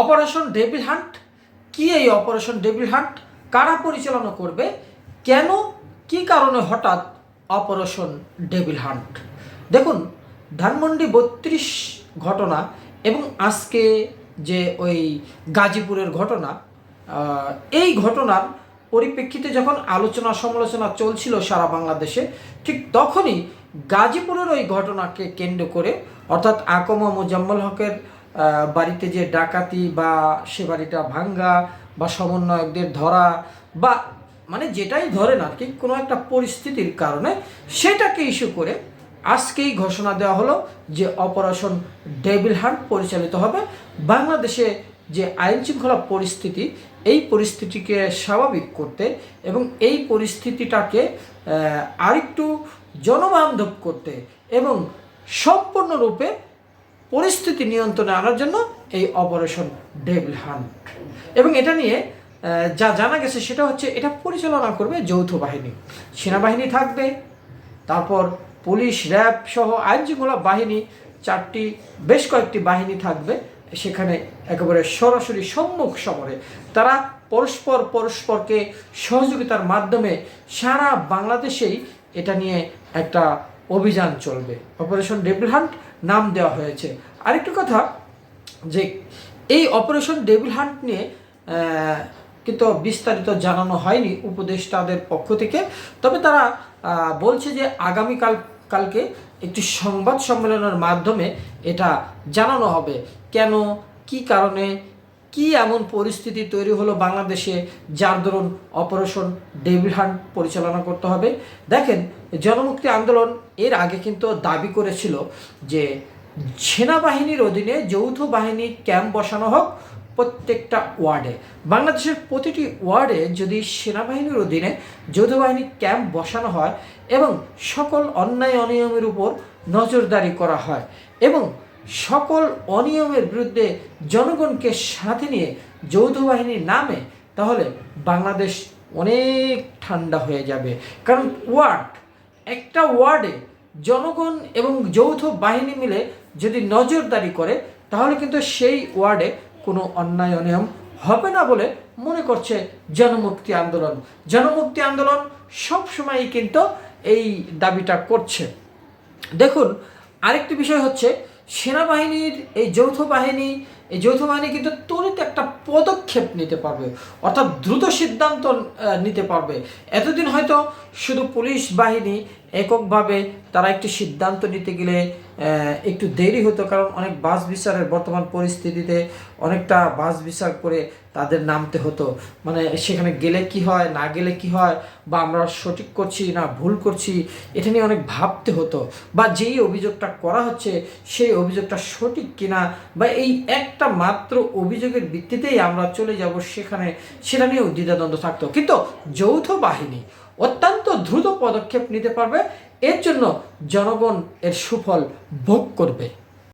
Operation devil hunt? কি এই operation devil hunt? কারা পরিচালনা করবে? কেন? কি কারণে হঠাৎ অপারেশন ডেভিল হান্ট? দেখুন, ধানমন্ডি বত্রিশ ঘটনা এবং আজকে যে ওই গাজীপুরের ঘটনা এই ঘটনার পরিপ্রেক্ষিতে যখন আলোচনা সমালোচনা চলছিল সারা বাংলাদেশে, ঠিক তখনই গাজীপুরের ওই ঘটনাকে কেন্দ্র করে, অর্থাৎ আকমা মোজাম্মল হকের বাড়িতে যে ডাকাতি বা সে বাড়িটা ভাঙ্গা বা সমন্বয়কদের ধরা বা মানে যেটাই ধরেন আর কি কোনো একটা পরিস্থিতির কারণে সেটাকে ইস্যু করে আজকেই ঘোষণা দেওয়া হলো যে অপারেশন ডেভিল হান্ট পরিচালিত হবে। বাংলাদেশে যে আইন শৃঙ্খলা পরিস্থিতি, এই পরিস্থিতিকে স্বাভাবিক করতে এবং এই পরিস্থিতিটাকে আরেকটু জনবান্ধব করতে এবং সম্পূর্ণরূপে পরিস্থিতি নিয়ন্ত্রণে আনার জন্য এই অপারেশন ডেভিল হান্ট। এবং এটা নিয়ে যা জানা গেছে সেটা হচ্ছে এটা পরিচালনা করবে যৌথ বাহিনী। সেনাবাহিনী থাকবে, তারপর পুলিশ, র্যাব সহ আইনশৃঙ্খলা বাহিনী, চারটি, বেশ কয়েকটি বাহিনী থাকবে, সেখানে একেবারে সরাসরি সম্মুখ সমরে। তারা পরস্পর পরস্পরকে সহযোগিতার মাধ্যমে সারা বাংলাদেশেই এটা নিয়ে একটা অভিযান চলবে। অপারেশন ডেভিল হান্ট নাম দেওয়া হয়েছে। আরেকটু কথা, যে এই অপারেশন ডেভিল হান্ট নিয়ে কিন্তু বিস্তারিত জানানো হয়নি উপদেষ্টাদের পক্ষ থেকে। তবে তারা বলছে যে আগামীকাল, কালকে একটি সংবাদ সম্মেলনের মাধ্যমে এটা জানানো হবে। কেন? কি কারণে? কি এমন পরিস্থিতি তৈরি হলো বাংলাদেশে যার দরুন অপারেশন ডেভিল হান্ট পরিচালনা করতে হবে? দেখেন, জনমুক্তি আন্দোলন এর আগে কিন্তু দাবি করেছিল যে সেনাবাহিনীর অধীনে যৌথ বাহিনী ক্যাম্প বসানো হোক প্রত্যেকটা ওয়ার্ডে। বাংলাদেশের প্রতিটি ওয়ার্ডে যদি সেনাবাহিনীর অধীনে যৌথ বাহিনী ক্যাম্প বসানো হয় এবং সকল অন্যায় অনিয়মের উপর নজরদারি করা হয় এবং সকল অনিয়মের বিরুদ্ধে জনগণকে সাথে নিয়ে যৌথ বাহিনীর নামে তাহলে বাংলাদেশ অনেক ঠান্ডা হয়ে যাবে। কারণ ওয়ার্ড, একটা ওয়ার্ডে জনগণ এবং যৌথ বাহিনী মিলে যদি নজরদারি করে, তাহলে কিন্তু সেই ওয়ার্ডে কোনো অন্যায় অনিয়ম হবে না বলে মনে করছে জনমুক্তি আন্দোলন। জনমুক্তি আন্দোলন সবসময়ই কিন্তু এই দাবিটা করছে। দেখুন, আরেকটি বিষয় হচ্ছে সেনাবাহিনীর এই যৌথ বাহিনী এই যৌথ বাহিনী কিন্তু ত্বরিত একটা পদক্ষেপ নিতে পারবে, অর্থাৎ দ্রুত সিদ্ধান্ত নিতে পারবে। এতদিন হয়তো শুধু পুলিশ বাহিনী এককভাবে তারা একটি সিদ্ধান্ত নিতে গেলে একটু দেরি হতো, কারণ অনেক বাস বিচারের বর্তমান পরিস্থিতিতে অনেকটা বাস বিচার করে তাদের নামতে হতো। মানে সেখানে গেলে কি হয়, না গেলে কি হয়, বা আমরা সঠিক করছি না ভুল করছি, এটা নিয়ে অনেক ভাবতে হতো। বা যেই অভিযোগটা করা হচ্ছে, সেই অভিযোগটা সঠিক কিনা, বা এই একটা মাত্র অভিযোগের ভিত্তিতেই আমরা চলে যাব সেখানে। সেটা নিয়েও দ্বিধাদ্বন্দ্ব থাকতো। কিন্তু যৌথ বাহিনী অত্যন্ত দ্রুত পদক্ষেপ নিতে পারবে। এর জন্য জনগণ এর সুফল ভোগ করবে।